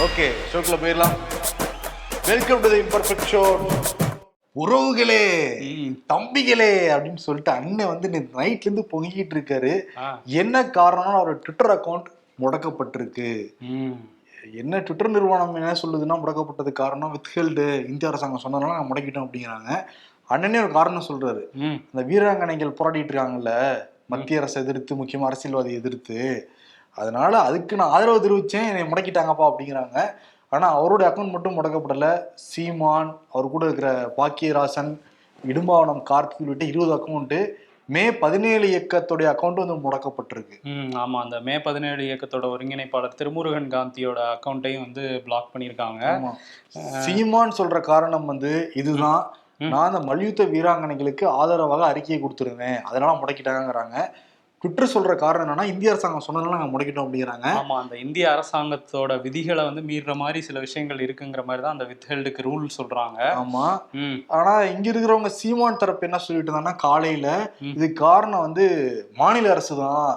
Okay ஷோக்குள்ள போயிடலாம். Welcome to the imperfect show உறவுகளே தம்பிகளே அப்படின்னு சொல்லிட்டு அண்ணன் வந்து நைட்ல இருந்து பொங்கிட்டு இருக்காரு. என்ன காரணம்னா அவரோட ட்விட்டர் அக்கவுண்ட் முடக்கப்பட்டிருக்கு. என்ன ட்விட்டர் நிறுவனம் என்ன சொல்லுதுன்னா முடக்கப்பட்டது காரணம் வித்ஹெல்டு இந்திய அரசாங்கம் சொன்னதுனால நாங்கள் முடக்கிட்டோம் அப்படிங்கிறாங்க. அண்ணனே ஒரு காரணம் சொல்றாரு. அந்த வீராங்கனைகள் போராடிட்டு இருக்காங்கல்ல மத்திய அரசை எதிர்த்து முக்கியமா அரசியல்வாதி எதிர்த்து. அதனால அதுக்கு நான் ஆதரவு தெரிவிச்சேன். என்னை முடக்கிட்டாங்கப்பா அப்படிங்கிறாங்க. ஆனா அவருடைய அக்கௌண்ட் மட்டும் முடக்கப்படல. சீமான் அவர் கூட இருக்கிற பாக்கியராசன் இடும்பாவனம் கார்த்திக் உள்ளிட்ட இருபது அக்கௌண்ட் மே பதினேழு இயக்கத்துடைய அக்கௌண்ட் வந்து முடக்கப்பட்டிருக்கு. ம் ஆமா. அந்த மே பதினேழு இயக்கத்தோட ஒருங்கிணைப்பாளர் திருமுருகன் காந்தியோட அக்கௌண்ட்டையும் வந்து பிளாக் பண்ணியிருக்காங்க. சீமான் சொல்ற காரணம் வந்து இதுதான். நான் அந்த மல்யுத்த வீராங்கனைகளுக்கு ஆதரவாக அறிக்கையை கொடுத்துருந்தேன். அதனால முடக்கிட்டாங்கங்கிறாங்க. ட்விட்டர் சொல்ற காரணம் என்னன்னா இந்திய அரசாங்கம் சொன்னதுனால நாங்க முடக்கிட்டோம் அப்படிங்கிறாங்க. ஆமா அந்த இந்திய அரசாங்கத்தோட விதிகளை வந்து மீறுற மாதிரி சில விஷயங்கள் இருக்குங்கிற மாதிரி தான் அந்த வித்ஹெல்டுக்கு ரூல் சொல்றாங்க. ஆமா. ஆனா இங்க இருக்கிறவங்க சீமான் தரப்பு என்ன சொல்லிட்டு இருந்தாங்கன்னா காலையில. இது காரணம் வந்து மாநில அரசு தான்.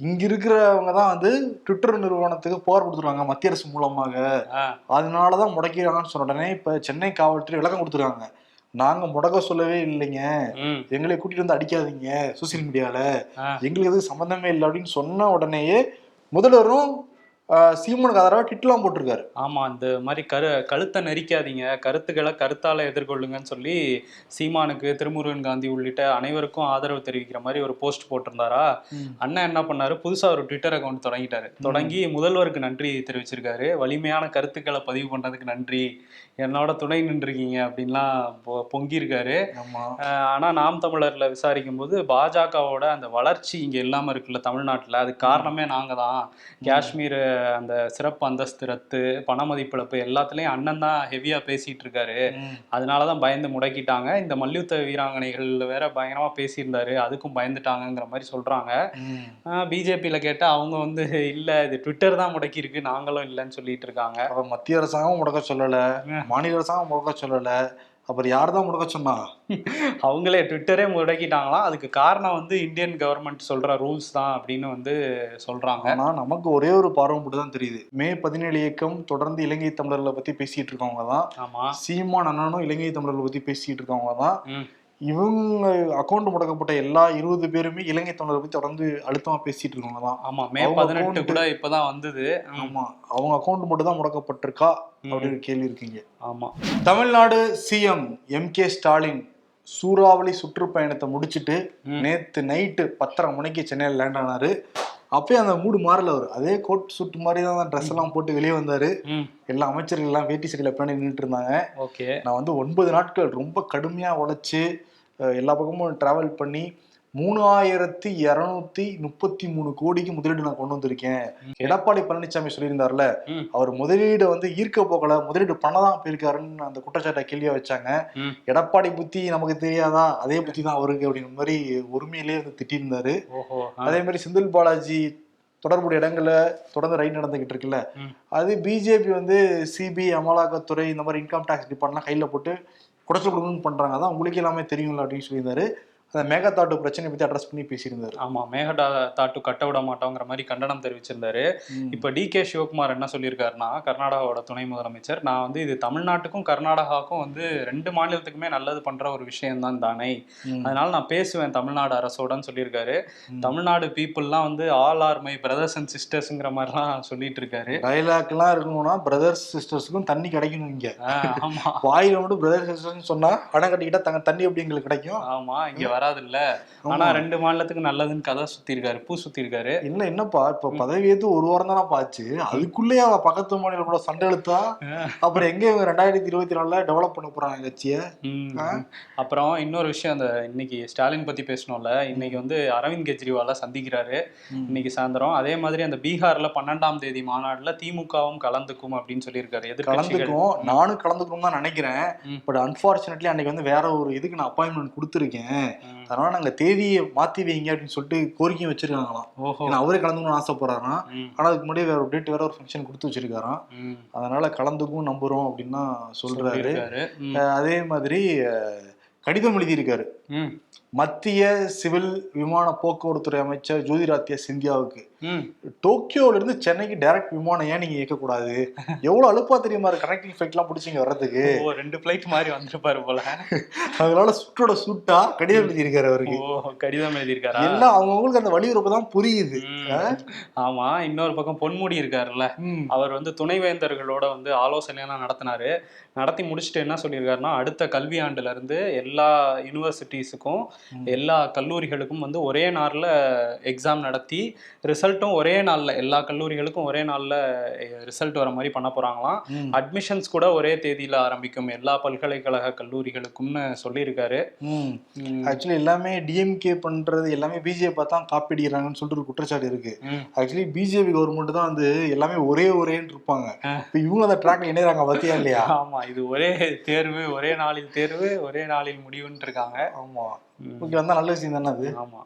இங்க இருக்கிறவங்க தான் வந்து ட்விட்டர் நிறுவனத்துக்கு புகார் கொடுத்துருவாங்க மத்திய அரசு மூலமாக. அதனாலதான் முடக்கிறாங்கன்னு சொன்ன உடனே இப்ப சென்னை காவல்துறை விளக்கம் கொடுத்துருக்காங்க. நாங்க முடக்க சொல்லவே இல்லைங்க. எங்களை கூட்டிட்டு வந்து அடிக்காதீங்க சோசியல் மீடியால. எங்களுக்கு எதுவும் சம்பந்தமே இல்லை அப்படின்னு சொன்ன உடனேயே முதல்வரும் சீமானுக்கு ஆதரவா ட்விட்லாம் போட்டிருக்காரு. ஆமா இந்த மாதிரி கரு கழுத்தை நெரிக்காதீங்க கருத்துக்களை கருத்தால எதிர்கொள்ளுங்கன்னு சொல்லி சீமானுக்கு திருமுருகன் காந்தி உள்ளிட்ட அனைவருக்கும் ஆதரவு தெரிவிக்கிற மாதிரி ஒரு போஸ்ட் போட்டிருந்தாரா? அண்ணன் என்ன பண்ணாரு? புதுசா ஒரு ட்விட்டர் அக்கௌண்ட் தொடங்கிட்டாரு. தொடங்கி முதல்வருக்கு நன்றி தெரிவிச்சிருக்காரு. வலிமையான கருத்துக்களை பதிவு பண்ணதுக்கு நன்றி. என்னோட துணை நின்றுருக்கீங்க அப்படின்லாம் பொ- பொங்கியிருக்காரு. ஆமா. அஹ் ஆனா நாம் தமிழர்ல விசாரிக்கும் போது பாஜகவோட அந்த வளர்ச்சி இங்க இல்லாம இருக்குல்ல தமிழ்நாட்டுல அதுக்கு காரணமே நாங்க தான் காஷ்மீர் அந்த சிறப்பு அந்தஸ்து ரத்து பண மதிப்பிழப்பு எல்லாத்துலயும் அண்ணன் தான் ஹெவியா பேசிட்டு இருக்காரு ம். அதனாலதான் பயந்து முடக்கிட்டாங்க. இந்த மல்யுத்த வீராங்கனைகள் வேற பயங்கரமா பேசியிருந்தாரு. அதுக்கும் பயந்துட்டாங்கங்கிற மாதிரி சொல்றாங்க. ம். பிஜேபியில கேட்டா அவங்க வந்து இல்ல இது ட்விட்டர் தான் முடக்கி இருக்கு நாங்களும் இல்லைன்னு சொல்லிட்டு இருக்காங்க மத்திய அரசாங்கம் முடக்க சொல்லல. மாநில அரசாங்கம் முடக்க சொல்லல. அப்புறம் யார் தான் முடக்க சொன்னா? அவங்களே ட்விட்டரே முடக்கிட்டாங்களாம் அதுக்கு காரணம் வந்து இந்தியன் கவர்மெண்ட் சொல்ற ரூல்ஸ் தான் அப்படின்னு வந்து சொல்றாங்க. ஆனா நமக்கு ஒரே ஒரு பார்வை மட்டும் தான் தெரியுது. மே பதினேழு இயக்கம் தொடர்ந்து இலங்கை தமிழர்களை பத்தி பேசிட்டு இருக்கவங்க தான். ஆமா. சீமான் அண்ணனும் இலங்கை தமிழர்களை பத்தி பேசிட்டு இருக்கவங்க தான். இவங்க அக்கௌண்ட் முடக்கப்பட்ட எல்லா இருபது பேருமே இலங்கை தமிழரை பத்தி தொடர்ந்து அழுத்தமா பேசிட்டு இருக்கவங்க தான் ஆமா. மே பதினெட்டு கூட இப்பதான் வந்தது. ஆமா. அவங்க அக்கௌண்ட் மட்டும் தான் முடக்கப்பட்டிருக்கா அப்படின்னு கேள்வி இருக்கீங்க. ஆமா. Tamil Nadu CM M K Stalin சூறாவளி சுற்றுப்பயணத்தை முடிச்சிட்டு. நேத்து நைட்டு பத்தரை மணிக்கு சென்னையில் லேண்ட் ஆனாரு. அப்பயே அந்த மூடு மாறல அவர். அதே கோட் சூட் மாதிரி தான் ட்ரெஸ் எல்லாம் போட்டு வெளியே வந்தாரு. எல்லா அமைச்சர்கள் எல்லாம் வேட்டி சட்டையில பின்னாடி நின்றுட்டு இருந்தாங்க. ஓகே. நான் வந்து ஒன்பது நாட்கள் ரொம்ப கடுமையா உழைச்சு எல்லா பக்கமும் டிராவல் பண்ணி மூணாயிரத்தி இருநூத்தி முப்பத்தி மூணு கோடிக்கு முதலீடு நான் கொண்டு வந்திருக்கேன் எடப்பாடி பழனிசாமி சொல்லியிருந்தார்ல. அவர் முதலீடு வந்து ஈர்க்க போகல முதலீடு பண்ண தான் போயிருக்காருன்னு அந்த குற்றச்சாட்டை கேள்வியா வச்சாங்க. எடப்பாடி புத்தி நமக்கு தெரியாதா அதே புத்தி தான் அவருக்கு அப்படிங்கிற மாதிரி உரிமையிலேயே வந்து திட்டியிருந்தாரு அதே மாதிரி செந்தில் பாலாஜி தொடர்புடைய இடங்கள்ல தொடர்ந்து ரைட் நடந்துகிட்டு இருக்குல்ல. அது பிஜேபி வந்து சிபிஐ அமலாக்கத்துறை இந்த மாதிரி இன்கம் டேக்ஸ் டிபார்ட்மெண்ட்லாம் கையில போட்டு குடைச்சல் கொடுக்கணும்னு பண்ணுறாங்க அதான் உங்களுக்கு எல்லாமே தெரியும்ல அப்படின்னு சொல்லியிருந்தாரு. அந்த மேகதாட்டு பிரச்சனை பத்தி அட்ரஸ் பண்ணி பேசியிருந்தாரு. ஆமா மேகடா தாட்டு கட்ட விட மாட்டோங்கிற மாதிரி கண்டனம் தெரிவிச்சிருந்தாரு. இப்ப டி கே சிவகுமார் என்ன சொல்லியிருக்காருன்னா கர்நாடகாவோட துணை முதலமைச்சர் நான் வந்து இது தமிழ்நாட்டுக்கும் கர்நாடகாவுக்கும் வந்து ரெண்டு மாநிலத்துக்குமே நல்லது பண்ற ஒரு விஷயம் தான். அதனால நான் பேசுவேன் தமிழ்நாடு அரசோடன்னு சொல்லியிருக்காரு. தமிழ்நாடு பீப்புள்லாம் வந்து all are my brothers and சிஸ்டர்ஸ்ங்கிற மாதிரிலாம் சொல்லிட்டு இருக்காரு டைலாக் எல்லாம் இருக்கணும்னா பிரதர்ஸ் சிஸ்டர்ஸுக்கும் தண்ணி கிடைக்கணும் இங்க. ஆமா. வாயில மட்டும் பிரதர்ஸ் சிஸ்டர்ஸ் சொன்னா அணை கட்டிக்கிட்டா தங்க தண்ணி எப்படி எங்களுக்கு கிடைக்கும்? ஆமா இங்க வராது இல்ல ஆனா. ரெண்டு மாநிலத்துக்கு நல்லதுன்னு கதை சுத்தி இருக்காரு பூ சுத்தி இருக்காரு இல்ல என்னப்பா இப்ப பதவி ஏத்து ஒரு வாரம் தானே பாச்சு அதுக்குள்ளேயே அவ பக்கத்து மாநிலம் கூட சண்டை இழுத்தா அப்புறம் எங்க இவங்க ரெண்டாயிரத்தி இருபத்தி நாலுல டெவலப் பண்ண போறாங்க கட்சிய? அப்புறம் இன்னொரு விஷயம் அந்த இன்னைக்கு ஸ்டாலின் பத்தி பேசணும்ல. இன்னைக்கு வந்து அரவிந்த் கெஜ்ரிவால சந்திக்கிறாரு. இன்னைக்கு சாயந்தரம். அதே மாதிரி அந்த பீகார்ல பன்னெண்டாம் தேதி மாநாடுல திமுகவும் கலந்துக்கும் அப்படின்னு சொல்லியிருக்காரு எதிர்கட்சிகள் கலந்துக்கும். நானும் கலந்துக்கணும் தான் நினைக்கிறேன். பட் அன்பார்ச்சுனேட்லி அன்னைக்கு வந்து வேற ஒரு இதுக்கு நான் அப்பாயின்மெண்ட் கொடுத்துருக்கேன். அதனால நாங்க தேதியை மாத்தி வைங்க அப்படின்னு சொல்லிட்டு கோரிக்கையும் வச்சிருக்காங்களாம். ஏன்னா அவரே கலந்துக்கணும்னு ஆசைப்படுறாராம். ஆனா அதுக்கு முன்னாடி வேற டேட் வேற ஒரு ஃபங்க்ஷன் கொடுத்து வச்சிருக்காராம். அதனால கலந்துக்கும் நம்புறோம் அப்படின்னு சொல்றாரு. அதே மாதிரி கடிதம் எழுதியிருக்காரு. மத்திய சிவில் விமான போக்குவரத்துறை அமைச்சர் ஜோதிராத்யா சிந்தியாவுக்கு. டோக்கியோல இருந்து சென்னைக்கு டைரக்ட் விமானம் ஏன் நீங்க இயக்கக்கூடாது? எவ்வளவு அலுப்பா தெரியுமா கனெக்டிங் ஃபிளைட் எல்லாம் பிடிச்சிங்க வர்றதுக்கு. ஓ ரெண்டு ஃபிளைட் மாதிரி வந்திருப்பாரு போல. அதனால சுட்டோட சுட்டா கடிதம் எழுதியிருக்காரு அவருக்கு. ஓ கடிதம் எழுதியிருக்காரா? எல்லாம் அவங்கவுங்களுக்கு அந்த வலியுறுப்பு தான் புரியுது. ஆமா இன்னொரு பக்கம் பொன்முடி இருக்காருல்ல. அவர் வந்து துணைவேந்தர்களோட வந்து ஆலோசனை எல்லாம் நடத்தினாரு. நடத்தி முடிச்சுட்டு என்ன சொல்லியிருக்காருன்னா அடுத்த கல்வியாண்டுல இருந்து எல்லா யூனிவர்சிட்டிஸுக்கும். எல்லா கல்லூரிகளுக்கும் வந்து ஒரே நாள்ல எக்ஸாம் நடத்தி ரிசல்ட்டும் ஒரே நாள்ல எல்லா கல்லூரிகளுக்கும் ஒரே நாள்ல ரிசல்ட் வர மாதிரி பண்ண போறாங்களாம் ம். அட்மிஷன்ஸ் கூட ஒரே தேதியில ஆரம்பிக்கும் எல்லா பல்கலைக்கழக கல்லூரிகளுக்கும்னு சொல்லியிருக்காரு. ஆக்சுவலி எல்லாமே டிஎம்கே பண்றது எல்லாமே பிஜேபி பார்த்தா காப்பி அடிக்கிறாங்கன்னு சொல்லிட்டு ஒரு குற்றச்சாட்டு இருக்கு ம். ஆக்சுவலி பிஜேபி கவர்மெண்ட் தான் வந்து எல்லாமே ஒரே ஒரேன்னு இருப்பாங்க. இப்ப இவங்க அந்த ட்ராக்ல இணையறாங்க பாத்தியா இல்லையா ஆமா இது ஒரே தேர்வு ஒரே நாளில் தேர்வு ஒரே நாளில் முடிவுன்னு இருக்காங்க ஆமா ம். ஓகே வந்தா நல்ல விஷயம் தானே அது? ஆமா.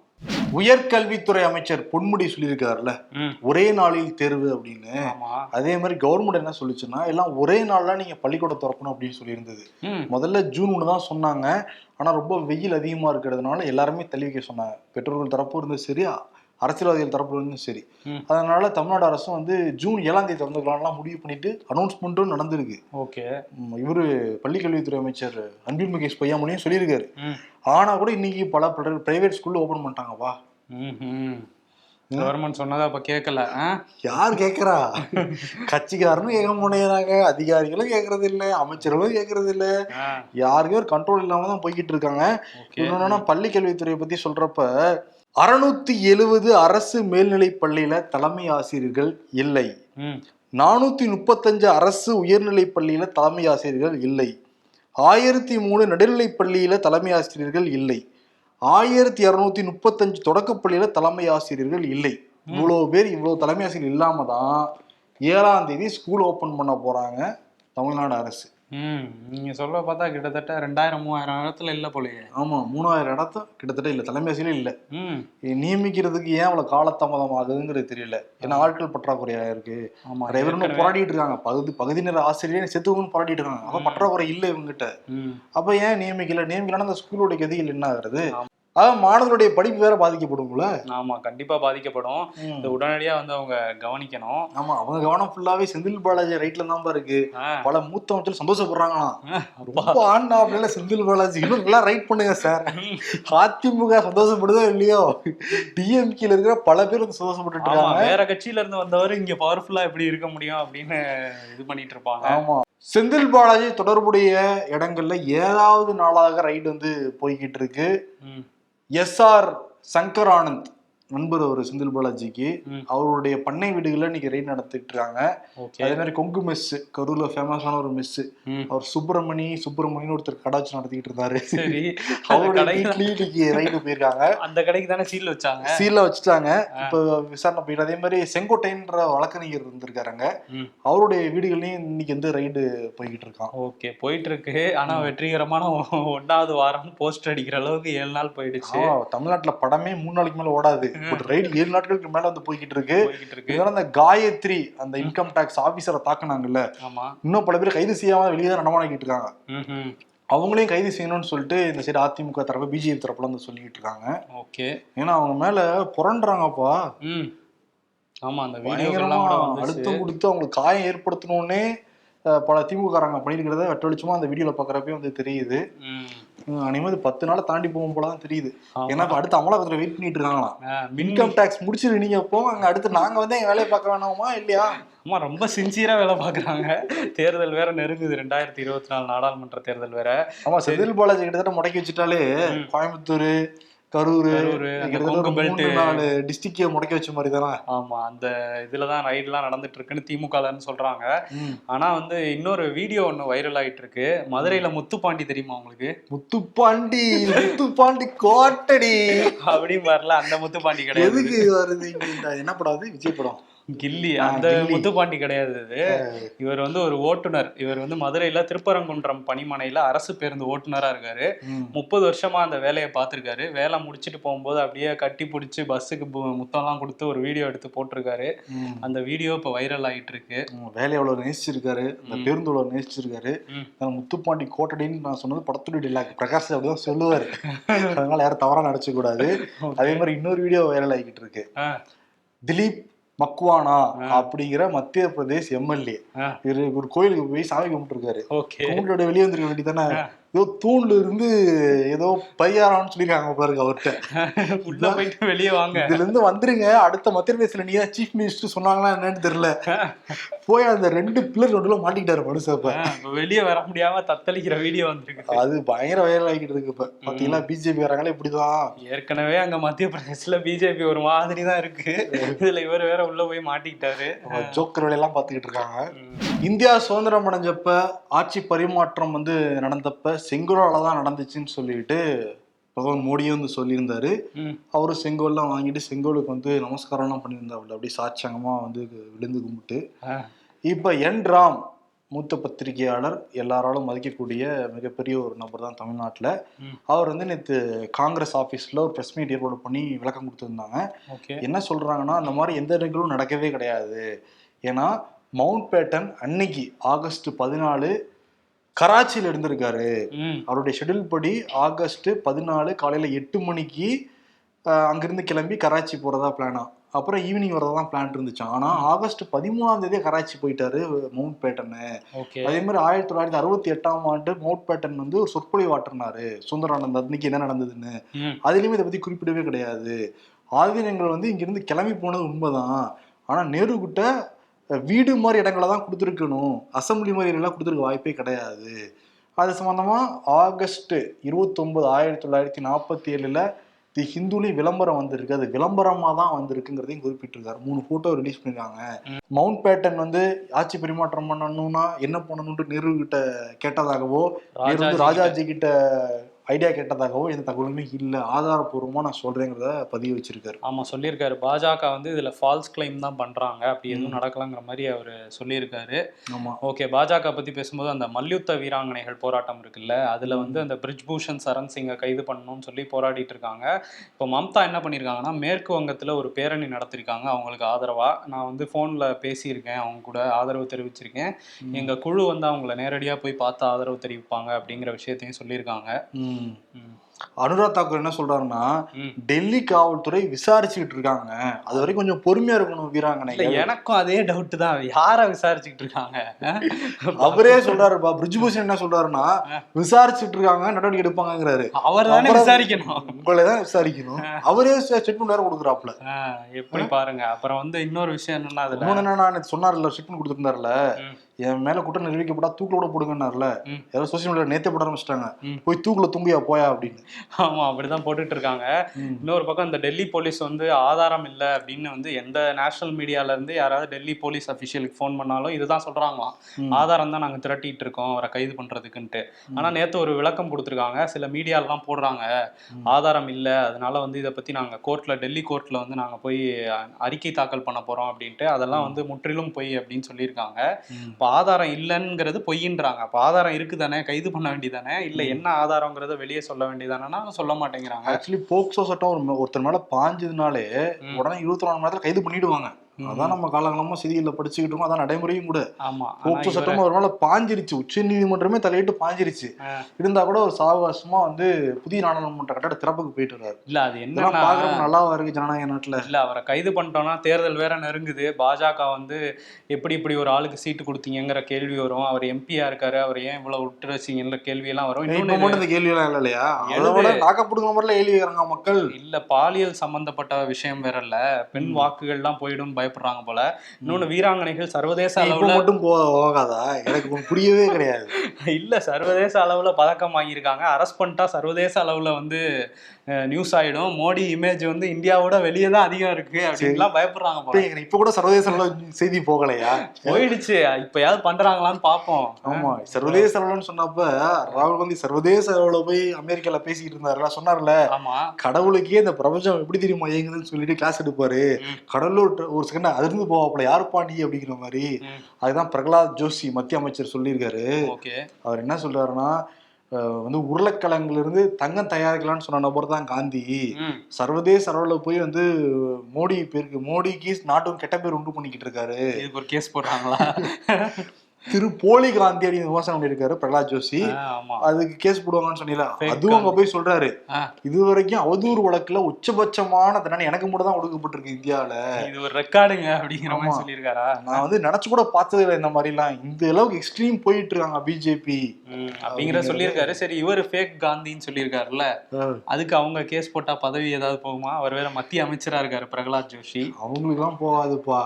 உயர்கல்வித்துறை அமைச்சர் பொன்முடி சொல்லியிருக்காருல்ல. ஒரே நாளில் தேர்வு அப்படின்னு. அதே மாதிரி கவர்மெண்ட் என்ன சொல்லுச்சுன்னா எல்லாம் ஒரே நாள்ல நீங்க பள்ளிக்கூடம் திறக்கணும் அப்படின்னு சொல்லியிருந்தது. முதல்ல ஜூன் ஒன்று தான் சொன்னாங்க. ஆனா ரொம்ப வெயில் அதிகமா இருக்கிறதுனால எல்லாருமே தள்ளி வைக்க சொன்னாங்க. பெற்றோர்கள் தரப்பும் இருந்தும் சரி அரசியல்வாதிகள் தரப்புல இருந்தும் சரி. அதனால தமிழ்நாடு அரசும் வந்து ஜூன் ஏழாம் தேதி திறந்துக்கலாம்லாம் முடிவு பண்ணிட்டு அனௌன்ஸ்மெண்ட்டும் நடந்திருக்கு. ஓகே. இவரு பள்ளிக்கல்வித்துறை அமைச்சர் அன்பில் முகேஷ் பொய்யாமொழியும் சொல்லியிருக்காரு. ம். ஆனா கூட இன்னைக்கு பல பிரைவேட் ஸ்கூல்ல ஓபன் பண்ணிட்டாங்கப்பா. கவர்மெண்ட் சொன்னதை அப்ப கேட்கல? யார் கேக்குறா கட்சிக்காரனும் கேட்க மாட்டேங்கிறாங்க அதிகாரிகளும் கேட்கறது இல்ல அமைச்சர்களும் கேட்கறது இல்ல யாருக்கும் ஒரு கண்ட்ரோல் இல்லாம தான் போய்கிட்டு இருக்காங்க இன்னொன்னா பள்ளி கல்வித்துறையை பத்தி சொல்றப்ப அறுநூத்தி எழுவது அரசு மேல்நிலை பள்ளியில தலைமை ஆசிரியர்கள் இல்லை. நானூத்தி முப்பத்தஞ்சு அரசு உயர்நிலை பள்ளியில தலைமை ஆசிரியர்கள் இல்லை ஆயிரத்தி மூணு நடுநிலைப் பள்ளியில் தலைமை ஆசிரியர்கள் இல்லை. ஆயிரத்தி இரநூத்தி முப்பத்தஞ்சு தொடக்கப்பள்ளியில் தலைமை ஆசிரியர்கள் இல்லை. இவ்வளோ பேர் இவ்வளோ தலைமை ஆசிரியர் இல்லாமல் தான் ஏழாம் தேதி ஸ்கூல் ஓப்பன் பண்ண போகிறாங்க தமிழ்நாடு அரசு. ம். நீங்க சொல்ல பார்த்தா கிட்டத்தட்ட ரெண்டாயிரம் மூவாயிரம் இடத்துல இல்ல போலயே. ஆமா மூணாயிரம் இடத்த கிட்டத்தட்ட இல்ல தலைமை இல்ல. ம். நியமிக்கிறதுக்கு ஏன் அவ்வளவு காலதாமதம் ஆகுதுங்கிறது தெரியல. ஏன்னா ஆட்கள் பற்றாக்குறையா இருக்கு. நிறைய ஏற்கனவே- போராடிட்டு இருக்காங்க. பகுதி பகுதி நேர ஆசிரியர் செத்துவன்னு போராடிட்டு இருக்காங்க. அப்ப பற்றாக்குறை இல்ல இவங்ககிட்ட. அப்ப ஏன் நியமிக்கல? நியமிக்கலன்னா அந்த ஸ்கூலோட கதிகள் என்ன ஆகுறது? அதான் மாணவர்களுடைய படிப்பு வேற பாதிக்கப்படும்ல? ஆமா கண்டிப்பா பாதிக்கப்படும். இது உடனடியா வந்து அவங்க கவனிக்கணும். ஆமா அவங்க கவனம் ஃபுல்லாவே செந்தில் பாலாஜி ரைட்ல தான் இருக்கு. பல மூத்த அமைச்சர் சந்தோஷப்படுறாங்களாம். ரொம்ப ஆண்டா அப்படின்னா செந்தில் பாலாஜி. இன்னும் நல்லா ரைட் பண்ணுங்க சார் அதிமுக சந்தோஷப்படுதோ இல்லையோ? டிஎம்கேல இருக்கிற பல பேர் வந்து இருக்காங்க. வேற கட்சியில இருந்து வந்தவர் இங்க பவர்ஃபுல்லா எப்படி இருக்க முடியும் அப்படின்னு இது பண்ணிட்டு இருப்பாங்க. ஆமா. செந்தில் பாலாஜி தொடர்புடைய இடங்கள்ல ஏழாவது நாளாக ரைடு வந்து போய்கிட்டு இருக்கு. S SR Shankaranand. நண்பர் அவர் செந்தில் பாலாஜிக்கு. அவருடைய பண்ணை வீடுகள்ல இன்னைக்கு ரைட் நடத்திட்டு இருக்காங்க அதே மாதிரி கொங்கு மெஸ் கரூர்ல ஃபேமஸான ஒரு மெஸ். அவர் சுப்பிரமணி சுப்பிரமணின்னு ஒருத்தர் கடை வச்சு நடத்திக்கிட்டு இருந்தாரு. அவருடைய இன்னைக்கு ரைடு போயிருக்காங்க. அந்த கடைக்கு தானே சீல் வச்சாங்க? சீல வச்சுட்டாங்க. இப்ப விசாரணை போயிட்டு அதே மாதிரி செங்கோட்டைன்ற வழக்கறிஞர் இருந்திருக்காருங்க. அவருடைய வீடுகள்லயும் இன்னைக்கு வந்து ரைடு போய்கிட்டு இருக்கான். ஓகே போயிட்டு இருக்கு ஆனா வெற்றிகரமான ஒ- ஒண்ணாவது வாரம் போஸ்ட் அடிக்கிற அளவுக்கு ஏழு நாள் போயிடுச்சு. தமிழ்நாட்டுல படமே மூணு நாளைக்கு மேல ஓடாது. பட் ரைடு ஏழு நாட்களுக்கு மேல வந்து போய்கிட்டு இருக்கு இதனால அந்த காயத்ரி அந்த இன்கம் டாக்ஸ் ஆபீசரை தாக்குனாங்கல்ல. இன்னும் பல பேர் கைது செய்யாம வெளியே தான் நடமாடிக்கிட்டு இருக்காங்க. அவங்களையும் கைது செய்யணும்னு சொல்லிட்டு இந்த சைடு அதிமுக தரப்பு பிஜேபி தரப்புல வந்து சொல்லிக்கிட்டு இருக்காங்க. ஓகே. ஏன்னா அவங்க மேல புரண்டுறாங்கப்பா. ஆமா அந்த அழுத்தம் கொடுத்து அவங்களுக்கு காயம் ஏற்படுத்தணும்னே பல திமுககாரங்க பண்ணியிருக்கிறத வெட்ட வெளிச்சமா அந்த வீடியோல பாக்குறப்பே வந்து தெரியுது. ம். உம், அனிமே இது பத்து நாள் தாண்டி போகும் போலதான் தெரியுது. ஆமா. ஏன்னா இப்ப அடுத்த அமலாக்கத்துல வெயிட் பண்ணிட்டு இருக்காங்களாம் இன்கம் டாக்ஸ் முடிச்சிரு நீங்க அங்க அடுத்து நாங்க வந்து எங்க வேலையை பார்க்க வேணாமா இல்லையா? ஆமா ரொம்ப சின்சியரா வேலை பாக்குறாங்க தேர்தல் வேற நெருங்குது. ரெண்டாயிரத்தி இருபத்தி நாலு நாடாளுமன்ற தேர்தல் வேற. ஆமா செந்தில் பாலாஜி கிட்டத்தட்ட முடக்கி வச்சுட்டாலே கோயம்புத்தூர் கரூர் நாலு டிஸ்ட்ரிக்டே முடக்கி வச்ச மாதிரி தானே? ஆமா அந்த இதுலதான் ரைட்லாம் நடந்துட்டு இருக்குன்னு திமுகலன்னு சொல்றாங்க. ஆனா வந்து இன்னொரு வீடியோ ஒண்ணு வைரல் ஆயிட்டு இருக்கு மதுரையில முத்துப்பாண்டி தெரியுமா உங்களுக்கு? முத்துப்பாண்டி முத்துப்பாண்டி கோட்டடி. அப்படின்னு வரல அந்த முத்துப்பாண்டி கிடையாது. எதுக்கு வருது என்ன படம் அது? விஜய் படம். கில்லி. அந்த. முத்துப்பாண்டி கிடையாது இது. இவர் வந்து ஒரு ஓட்டுநர். இவர் வந்து மதுரையில திருப்பரங்குன்றம் பணிமனையில அரசு பேருந்து ஓட்டுநரா இருக்காரு. முப்பது வருஷமா அந்த வேலையை பார்த்திருக்காரு. வேலை முடிச்சிட்டு போகும்போது அப்படியே கட்டி பிடிச்சி பஸ்ஸுக்கு முத்தம்லாம் கொடுத்து ஒரு வீடியோ எடுத்து போட்டிருக்காரு. அந்த வீடியோ இப்போ வைரல் ஆயிட்டு இருக்கு வேலையை எவ்வளவு நேசிச்சிருக்காரு. அந்த. பேருந்து எவ்வளவு நேசிச்சிருக்காரு. முத்துப்பாண்டி கோட்டடின்னு நான் சொன்னது படத்துடைய டிலாக் பிரகாஷ் அப்படிதான் சொல்லுவாரு. அதனால யாரும் தவறா நினைச்ச கூடாது அதே மாதிரி இன்னொரு வீடியோ வைரல் ஆகிட்டு இருக்கு திலீப் மக்வானா அப்படிங்கிற மத்திய பிரதேஷ் எம்எல்ஏ. ஒரு கோயிலுக்கு போய் சாமி கும்பிட்டுருக்காரு. ஓகே. கும்பிட்டோட வெளியே வந்துருக்க வேண்டியதானே ஏதோ தூண்ல இருந்து ஏதோ பையாரான்னு சொல்லிருக்காங்க பாருங்க அவர்கிட்ட. உள்ள போயிட்டு வெளியே வாங்க. இதுல இருந்து வந்துருங்க. அடுத்த மத்திய பிரதேசல நீ சீஃப் மினிஸ்டர் சொன்னாங்களா என்னன்னு தெரியல. போய் அந்த ரெண்டு பில்லர் நடுவுல மாட்டிக்கிட்டாரு இப்ப வெளியே வர முடியாம தத்தளிக்கிற வீடியோ வந்திருக்கு. அது பயங்கர வைரல் ஆகிட்டு இருக்கு இப்ப. பாத்தீங்களா பிஜேபி வராங்களே இப்படிதான். ஏற்கனவே அங்க மத்திய பிரதேசல பிஜேபி ஒரு மாதிரி தான் இருக்கு இதுல இவர் வேற உள்ள போய் மாட்டிக்கிட்டாரு. ஜோக்கர் வேலையெல்லாம் பாத்துக்கிட்டு இருக்காங்க. இந்தியா சுதந்திரம் அடைஞ்சப்ப ஆட்சி பரிமாற்றம் வந்து நடந்தப்ப செங்கோலால தான் நடந்துச்சுன்னு சொல்லிட்டு பிரதமர் மோடியே வந்து சொல்லியிருந்தாரு. ம். அவரும் செங்கோல்லாம் வாங்கிட்டு செங்கோலுக்கு வந்து நமஸ்காரம்லாம் பண்ணியிருந்தாப்புல. அப்படி சாட்சியங்கமா வந்து விழுந்து கும்பிட்டு. இப்ப என் ராம் மூத்த பத்திரிகையாளர் எல்லாராலும் மதிக்கக்கூடிய மிகப்பெரிய ஒரு நபர் தான் தமிழ்நாட்டில். அவர் வந்து நேற்று காங்கிரஸ் ஆஃபீஸில் ஒரு ப்ரெஸ் மீட் ஏற்பாடு பண்ணி விளக்கம் கொடுத்துருந்தாங்க. என்ன சொல்றாங்கன்னா அந்த மாதிரி எந்த நிகழ்வும் நடக்கவே கிடையாது. ஏன்னா மவுண்ட் பேட்டன் அன்னைக்கு ஆகஸ்ட் பதினாலு கராச்சியில் இருந்திருக்காரு. அவருடைய ஷெட்யூல் படி ஆகஸ்ட் பதினாலு காலையில எட்டு மணிக்கு அங்கிருந்து கிளம்பி கராச்சி போறதா பிளானா அப்புறம் ஈவினிங் வரதா தான் பிளான் இருந்துச்சான் ஆனா ஆகஸ்ட் பதிமூணாம் தேதி கராச்சி போயிட்டாரு மவுண்ட் பேட்டன்னு ஓகே. அதே மாதிரி ஆயிரத்தி தொள்ளாயிரத்தி அறுபத்தி எட்டாம் ஆண்டு மவுண்ட் பேட்டன் வந்து ஒரு சொற்பொழிவு ஆற்றினாரு. சுந்தரானந்த் அன்னைக்கு என்ன நடந்ததுன்னு. அதுலயுமே இதை பத்தி குறிப்பிடவே கிடையாது. ஆதீனங்கள் வந்து இங்கிருந்து கிளம்பி போனது உண்மைதான். ஆனா நேரு கிட்ட வீடு மாதிரி இடங்களை தான் கொடுத்துருக்கணும். அசம்பிளி மாதிரி எல்லாம் கொடுத்துருக்க வாய்ப்பே கிடையாது. அது சம்பந்தமா ஆகஸ்ட் இருபத்தொன்பது ஆயிரத்தி தொள்ளாயிரத்தி நாற்பத்தி ஏழுல தி ஹிந்துலையும் விளம்பரம் வந்திருக்கு. அது விளம்பரமா தான் வந்திருக்குங்கிறதையும் குறிப்பிட்டிருக்காரு. மூணு போட்டோ ரிலீஸ் பண்ணிருக்காங்க. மவுண்ட் பேட்டன் வந்து ஆட்சி பரிமாற்றம் பண்ணணும்னா என்ன பண்ணணும்னு நேரு கிட்ட கேட்டதாகவோ நேரு ராஜாஜி கிட்ட ஐடியா கேட்டதாகவோ எந்த தகவலுமே இல்ல. ஆதாரப்பூர்வமா நான் சொல்றேங்கிறத பதிவு வச்சிருக்காரு. ஆமா சொல்லியிருக்காரு. பாஜக வந்து இதுல ஃபால்ஸ் கிளைம் தான் பண்றாங்க. அப்படி எதுவும் நடக்கலங்கிற மாதிரி அவர் சொல்லியிருக்காரு. ஆமா. ஓகே பாஜக பத்தி பேசும்போது அந்த மல்யுத்த வீராங்கனைகள் போராட்டம் இருக்குல்ல அதுல வந்து அந்த பிரிஜ்பூஷன் சரண் சிங்கை கைது பண்ணணும்னு சொல்லி போராடிட்டு இருக்காங்க. இப்போ மம்தா என்ன பண்ணியிருக்காங்கன்னா மேற்கு வங்கத்துல ஒரு பேரணி நடத்திருக்காங்க. அவங்களுக்கு ஆதரவா. நான் வந்து போன்ல பேசியிருக்கேன். அவங்க கூட ஆதரவு தெரிவிச்சிருக்கேன். எங்க குழு வந்து அவங்கள நேரடியா போய் பார்த்து ஆதரவு தெரிவிப்பாங்க அப்படிங்கிற விஷயத்தையும் சொல்லியிருக்காங்க. ம். ம். அனுராக் தாக்கூர் என்ன சொல்றாருன்னா. டெல்லி காவல்துறை விசாரிச்சுக்கிட்டு இருக்காங்க. அது வரைக்கும் கொஞ்சம் பொறுமையா இருக்கணும் வீராங்கனை. எனக்கும் அதே டவுட் தான். யார விசாரிச்சுக்கிட்டு இருக்காங்க? அவரே சொல்றாருப்பா. பிரிஜ்பூஷன் என்ன சொல்றாருன்னா விசாரிச்சுட்டு இருக்காங்க நடவடிக்கை எடுப்பாங்கங்கிறாரு. அவர் தானே விசாரிக்கணும். உங்களை தான் விசாரிக்கணும். அவரே ஸ்டேட்மெண்ட் வேற கொடுக்குறாப்ல எப்படி பாருங்க. அப்புறம் வந்து இன்னொரு விஷயம் என்னன்னா அதுல என்னன்னா சொன்னார்ல ஸ்டேட்மெண்ட் கொடுத்துருந்தாருல. என் மேல குற்றம் நிரூபிக்கப்பட்டா தூக்கில கூட போடுங்கன்னார்ல. ம். யாரோ சோசியல் மீடியா நேத்தே போட ஆரம்பிச்சிட்டாங்க. போய் தூக்குல தும்பியா போயா அப்படின்னு. ஆமா அப்படிதான் போட்டுட்டு இருக்காங்க. இன்னொரு பக்கம் இந்த டெல்லி போலீஸ் வந்து ஆதாரம் இல்ல அப்படின்னு வந்து எந்த நேஷனல் மீடியால இருந்து யாராவது டெல்லி போலீஸ் அபிஷியலுக்கு ஃபோன் பண்ணாலும் இதுதான் சொல்றாங்களாம். ஆதாரம் தான் நாங்க திரட்டிட்டு இருக்கோம் அவரை கைது பண்றதுக்குன்ட்டு. ஆனா நேத்து ஒரு விளக்கம் கொடுத்துருக்காங்க. சில மீடியாலாம் போடுறாங்க. ஆதாரம் இல்ல அதனால வந்து இதை பத்தி நாங்க கோர்ட்ல டெல்லி கோர்ட்ல வந்து நாங்க போய் அறிக்கை தாக்கல் பண்ண போறோம் அப்படின்ட்டு அதெல்லாம் வந்து முற்றிலும் பொய் அப்படின்னு சொல்லியிருக்காங்க. இப்போ ஆதாரம் இல்லைங்கிறது பொய்யின்றாங்க. அப்போ ஆதாரம் இருக்குதானே? கைது பண்ண வேண்டியதானே? இல்லை என்ன ஆதாரங்கிறத வெளியே சொல்ல வேண்டியதானேன்னா சொல்ல மாட்டேங்கிறாங்க ஆக்சுவலி போக்சோ சட்டம் ஒரு ஒருத்தர் மேல பாஞ்சதுனாலே. உடனே இருபத்தி நாலு மணி நேரத்துல கைது பண்ணிடுவாங்க. அதான் நம்ம காலங்காலமா செய்திகளில் படிச்சுக்கிட்டு இருக்கோம். அதான் நடைமுறையும் கூட. ஆமா. போக்சோ இவரை- சட்டம் ஒரு மேல பாஞ்சிருச்சு. உச்ச நீதிமன்றமே தலையிட்டு பாஞ்சிருச்சு. இருந்தா கூட ஒரு சாவகாசமா வந்து புதிய நாடாளுமன்ற கட்டட திறப்புக்கு போயிட்டு வர்றாரு. இல்ல அது என்னன்னா பாக்குறப்ப நல்லாவா இருக்கு ஜனநாயக நாட்டுல. இல்ல அவரை கைது பண்ணிட்டோம்னா தேர்தல் வேற நெருங்குது. பாஜக வந்து எப்படி இப்படி ஒரு ஆளுக்கு சீட்டு கொடுத்தீங்கங்கிற கேள்வி வரும். அவர் எம்பியா இருக்காரு. அவர் ஏன் இவ்வளவு விட்டு வச்சீங்கன்ற கேள்வி எல்லாம் வரும் மட்டும் இந்த கேள்வி எல்லாம் இல்ல இல்லையா? அதை எழுது. விட நாக்கப்படுங்க மாதிரில கேள்வி கேக்குறாங்க மக்கள். இல்ல பாலியல் சம்பந்தப்பட்ட விஷயம் வேற இல்ல. பெண் வாக்குகள்லாம் போயிடும் பயப்படுறாங்க போல. இன்னொன்னு வீராங்கனைகள் சர்வதேச இப்ப அளவுல மட்டும் போகாதா? எனக்கு புரியவே கிடையாது. இல்ல சர்வதேச அளவுல பதக்கம் வாங்கியிருக்காங்க. அரெஸ்ட் பண்ணிட்டா சர்வதேச அளவுல வந்து நியூஸ் ஆயிடும். மோடி இமேஜ் வந்து இந்தியாவோட வெளியே தான் அதிகம் இருக்கு அப்படின்லாம் பயப்படுறாங்க இப்ப போல இப்ப கூட சர்வதேச அளவுல செய்தி போகலையா? போயிடுச்சு. இப்பயாவது பண்றாங்களான்னு பாப்போம். ஆமா. சர்வதேச அளவுன்னு சொன்னப்ப ராகுல் காந்தி சர்வதேச அளவுல போய் அமெரிக்கால பேசிக்கிட்டு இருந்தாருல சொன்னார்ல. ஆமா. கடவுளுக்கே இந்த பிரபஞ்சம் எப்படி தெரியுமா இயங்குதுன்னு சொல்லிட்டு கிளாஸ் எடுப்பாரு. கடவுள் ஒரு செகண்ட் அதிர்ந்து போவாப்புல. யாருப்பா நீ அப்படிங்கிற மாதிரி. அதுதான் பிரகலாத் ஜோஷி மத்திய அமைச்சர் சொல்லியிருக்காரு. அவர் என்ன சொல்றாருன்னா வந்து உருளைக்கிழங்குல இருந்து தங்கம் தயாரிக்கலாம்னு சொன்ன நபர் தான் காந்தி. சர்வதேச அளவுல போய் வந்து மோடி பேருக்கு மோடிக்கு நாட்டும் கெட்ட பேர் உண்டு பண்ணிக்கிட்டு இருக்காரு. இதுக்கு ஒரு கேஸ் போடுறாங்களா திரு போலி காந்தி அப்படின்னு விமர்சனம் பண்ணியிருக்காரு பிரகலாத் ஜோஷி. அதுக்கு கேஸ் போடுவாங்கன்னு சொன்னீங்களா அதுவும் அங்க போய் சொல்றாரு. இது வரைக்கும் அவதூறு வழக்குல உச்சபட்சமான தண்டனை எனக்கு மட்டும் தான் ஒடுக்கப்பட்டிருக்கு இந்தியாவுல. இது ஒரு ரெக்கார்டுங்க அப்படிங்கிற மாதிரி. சொல்லியிருக்காரா? நான் வந்து நினைச்சு கூட பார்த்தது இல்லை இந்த மாதிரி எல்லாம் இந்த அளவுக்கு எக்ஸ்ட்ரீம் போயிட்டு இருக்காங்க பிஜேபி அப்படிங்கிற சொல்லியிருக்காரு. சரி இவர் ஃபேக் காந்தின்னு சொல்லியிருக்காருல்ல. அதுக்கு அவங்க கேஸ் போட்டா பதவி ஏதாவது போகுமா? அவர் வேற மத்திய அமைச்சரா இருக்காரு பிரகலாத் ஜோஷி. அவங்களுக்கு எல்லாம் போகாதுப்பா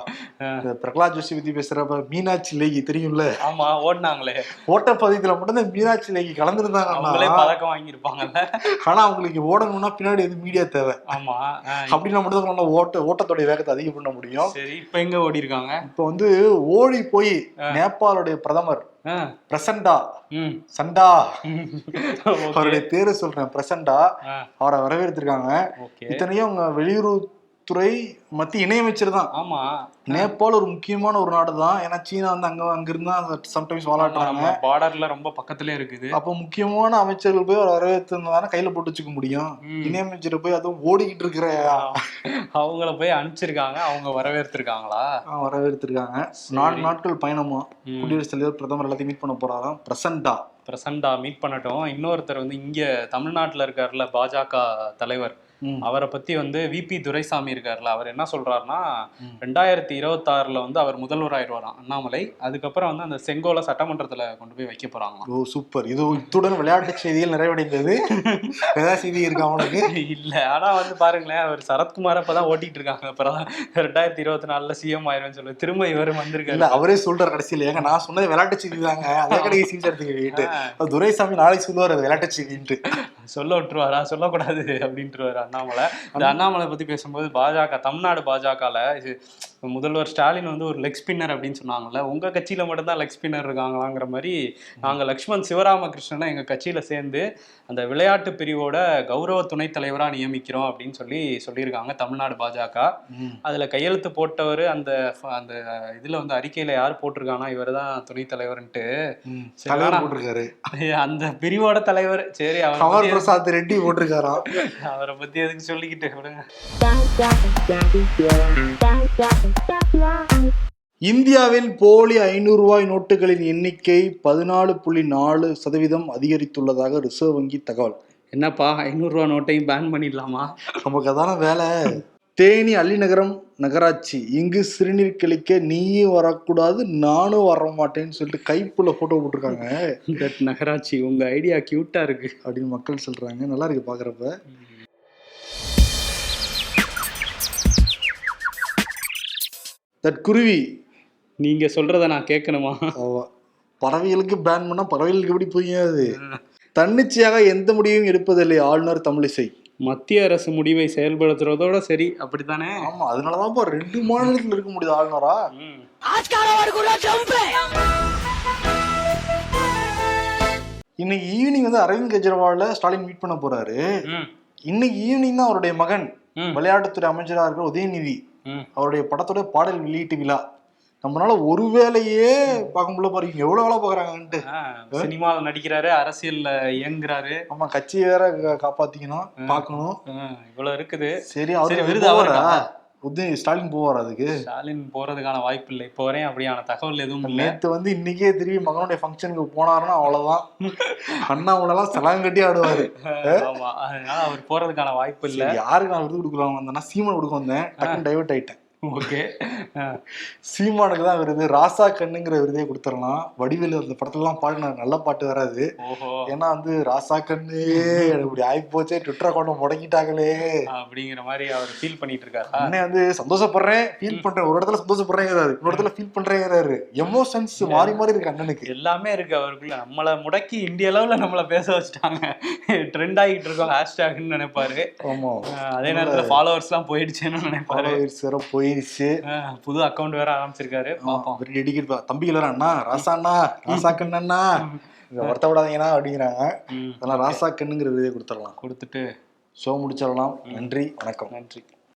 பிரகலாத் ஜோஷி பத்தி பேசுறப்ப மீனாட்சி லேகி தெரியும்ல? ஆமா ஓடினாங்களே. ஓட்டப்பதிவுல மட்டும் இந்த மீனாட்சி லேகி அவங்களே கலந்துருந்தாங்க பதக்கம் வாங்கியிருப்பாங்கல்ல. ஆனா அவங்களுக்கு ஓடணும்னா பின்னாடி எது மீடியா தேவை. ஆமா அப்படின்னா மட்டும் தான் ஓட்ட ஓட்டத்தோடைய வேகத்தை அதிகம் பண்ண முடியும். சரி இப்ப எங்க ஓடி இருக்காங்க இப்ப வந்து ஓடி போய் நேபாளுடைய பிரதமர் பிரசண்டா. சண்டா. அவருடைய பேரு சொல்றேன் பிரசண்டா. அவரை வரவேற்றிருக்காங்க. இத்தனையும் அவங்க வெளியுறவுத்துறை மத்திய இணையமைச்சர் தான். ஆமா. நேபாள் ஒரு முக்கியமான ஒரு நாடு தான். ஏன்னா சீனா வந்து அங்க அங்க இருந்தா சம்டைம்ஸ் வாலாட்டுறாங்க. பார்டர்ல ரொம்ப பக்கத்துல இருக்குது. அப்போ முக்கியமான அமைச்சர்கள் போய் அவர் வரவேற்றிருந்தானே கையில போட்டு வச்சுக்க முடியும். இணையமைச்சர் போய் அதுவும் ஓடிக்கிட்டு இருக்கிற அவங்கள போய் அனுப்பிச்சிருக்காங்க. அவங்க வரவேற்றிருக்காங்களா வரவேற்றிருக்காங்க நாலு நாட்கள் பயணமா. குடியரசுத் தலைவர் பிரதமர் எல்லாத்தையும் மீட் பண்ண போறாராம் பிரசண்டா. பிரசண்டா மீட் பண்ணட்டும். இன்னொருத்தர் வந்து இங்க தமிழ்நாட்டுல இருக்காருல்ல பாஜக தலைவர். அவரை பத்தி வந்து விபி துரைசாமி இருக்காருல்ல அவர் என்ன சொல்றாருன்னா. ரெண்டாயிரத்தி இருபத்தாறுல வந்து அவர் முதல்வர் ஆயிடுவாராம் அண்ணாமலை. அதுக்கப்புறம் வந்து அந்த செங்கோலை சட்டமன்றத்துல கொண்டு போய் வைக்க போறாங்களாம். Oh super. இது இத்துடன் விளையாட்டு செய்திகள் நிறைவடைந்தது. ஏதாவது செய்தி இருக்கா அவனுக்கு இல்ல ஆனா வந்து பாருங்களேன் அவர் சரத்குமார் அப்பதான் ஓட்டிட்டு இருக்காங்க. அப்புறம் ரெண்டாயிரத்தி இருபத்தி நாலுல சிஎம் ஆயிரும்னு சொல்லி திரும்ப இவர் இல்ல வந்திருக்காரு அவரே சொல்றாரு கடைசியில. ஏங்க நான் சொன்னது விளையாட்டு செய்தி தாங்க. அதே கடைக்கு சீட் எடுத்துக்கிட்டு துரைசாமி நாளைக்கு சொல்லுவார் விளையாட்டு செய்தின்ட்டு. சொல்ல விட்டுருவாரா? சொல்லக்கூடாது அப்படின்ட்டுருவாரு அண்ணாமலை. இந்த அண்ணாமலை பத்தி பேசும்போது பாஜக தமிழ்நாடு பாஜகல இது முதல்வர் ஸ்டாலின் வந்து ஒரு லெக் ஸ்பின்னர் அப்படின்னு சொன்னாங்கல்ல உங்க கட்சியில மட்டும்தான் லெக் ஸ்பின்னர் இருக்காங்களாங்கிற மாதிரி நாங்க லக்ஷ்மண் சிவராமகிருஷ்ணனை எங்க கட்சியில சேர்ந்து அந்த விளையாட்டு பிரிவோட கௌரவ துணைத் தலைவரா நியமிக்கிறோம் அப்படின்னு சொல்லி சொல்லியிருக்காங்க தமிழ்நாடு பாஜக. அதுல கையெழுத்து போட்டவர் அந்த அந்த இதுல வந்து அறிக்கையில யார் போட்டிருக்கானா இவர் தான் துணைத் தலைவர்ன்ட்டு. போட்டிருக்காரு. அந்த பிரிவோட தலைவர். சரி அவர் பிரசாத் ரெட்டி போட்டிருக்காராம். அவரை பத்தி எதுக்கு சொல்லிக்கிட்டு விடுங்க இந்தியாவில் போலி ஐநூறு ரூபாய் நோட்டுகளின் எண்ணிக்கை பதினாலு புள்ளி நாலு சதவீதம் அதிகரித்துள்ளதாக ரிசர்வ் வங்கி தகவல். என்னப்பா ஐநூறுரூவா நோட்டையும் பேன் பண்ணிடலாமா? நமக்கு அதான வேலை. தேனி அள்ளிநகரம் நகராட்சி. இங்கு சிறுநீர் கழிக்க நீயும் வரக்கூடாது நானும் வர மாட்டேன்னு சொல்லிட்டு கைப்புள்ள போட்டோ போட்டிருக்காங்க. நகராட்சி உங்க ஐடியா கியூட்டா இருக்கு. அப்படின்னு மக்கள் சொல்றாங்க. நல்லா இருக்கு பாக்குறப்ப. தட் குருவி நீங்க சொல்றத நான் கேட்கணுமா. பறவைகளுக்கு பேன் பண்ணா பறவைகளுக்கு எப்படி புரியாது தன்னிச்சையாக எந்த முடிவையும் எடுப்பதில்லை ஆளுநர் தமிழிசை மத்திய அரசு முடிவை செயல்படுத்துறதோட சரி அப்படித்தானே ஆமா அதனாலதான் ரெண்டு மாநிலத்தில் இருக்க முடியுது ஆளுநரா. இன்னைக்கு ஈவினிங் வந்து அரவிந்த் கெஜ்ரிவால ஸ்டாலின் மீட் பண்ண போறாரு. இன்னைக்கு ஈவினிங் தான் அவருடைய மகன். விளையாட்டுத்துறை அமைச்சராக இருக்கிற உதயநிதி. அவருடைய படத்தோட பாடல் வெளியீட்டு விழா. நம்மளால ஒரு வேலையே பார்க்க முடியல பாருங்க எவ்வளவு வேலை பாக்குறாங்கன்ட்டு சினிமாவில் நடிக்கிறாரு அரசியல்ல இயங்குறாரு. ஆமா கட்சியை வேற காப்பாத்திக்கணும் பார்க்கணும். ஆ, இவ்வளவு இருக்குது. சரி அவரு விருது அவருக்கா? உதய ஸ்டாலின் போவார் அதுக்கு? ஸ்டாலின் போறதுக்கான வாய்ப்பு இல்லை இப்போ வரையும் அப்படியான தகவல் எதுவும் இல்லை. நேத்து வந்து இன்னைக்கே திரும்பி மகனுடைய ஃபங்க்ஷனுக்கு போனாருன்னா அவ்வளவுதான். அண்ணாமலைலாம் சலாம் கட்டி ஆடுவாரு. ஆமா. அதனால அவர் போறதுக்கான வாய்ப்பு இல்லை. யாருக்கு நான் விருது கொடுக்கலாம் வந்தேன்னா சீமான் கொடுக்க வந்தேன். டக்குன்னு டைவர்ட் ஆயிட்டேன். ஓகே. சீமானுக்கு தான் விருது ராசா கண்ணுங்கிற விருதே கொடுத்துடலாம். வடிவேலு அந்த படத்துலலாம் பாடினார் நல்ல பாட்டு வராது. ஓஹோ. ஏன்னா வந்து ராசா கண்ணு இப்படி ஆகி போச்சே ட்விட்டர் அக்கௌண்ட் முடக்கிட்டாங்களே. அப்படிங்கிற மாதிரி அவர் ஃபீல் பண்ணிட்டு இருக்காரா அண்ணன் வந்து சந்தோஷப்படுறேன் ஃபீல் பண்றேன் ஒரு இடத்துல சந்தோஷப்படுறேங்கிறாரு இன்னொரு இடத்துல ஃபீல் பண்றேங்கிறாரு. எமோஷன்ஸ் மாறி மாறி இருக்கு அண்ணனுக்கு. எல்லாமே இருக்கு அவருக்குள்ள. நம்மள முடக்கி இந்திய அளவுல நம்மள பேச வச்சுட்டாங்க. ட்ரெண்ட் ஆகிட்டு இருக்கோம் ஹேஷ்டேக்னு நினைப்பாரு. ஆமா. அதே நேரத்துல ஃபாலோவர்ஸ் எல்லாம் போயிடுச்சுன்னு நினைப்பாரு. followers அஹ் புது அக்கவுண்ட் வேற ஆரம்பிச்சிருக்காரு. பார்ப்போம் வெரி டெடிகேட் தம்பிகள் வேற அண்ணா ராசா அண்ணா ராசா கண்ணண்ணா இங்க வருத்தப்படாதீங்கண்ணா அப்படிங்கிறாங்க. அதெல்லாம் ராசா கண்ணுங்கிற விருதே கொடுத்துடலாம். கொடுத்துட்டு ஷோ முடிச்சிடலாம். நன்றி வணக்கம். நன்றி.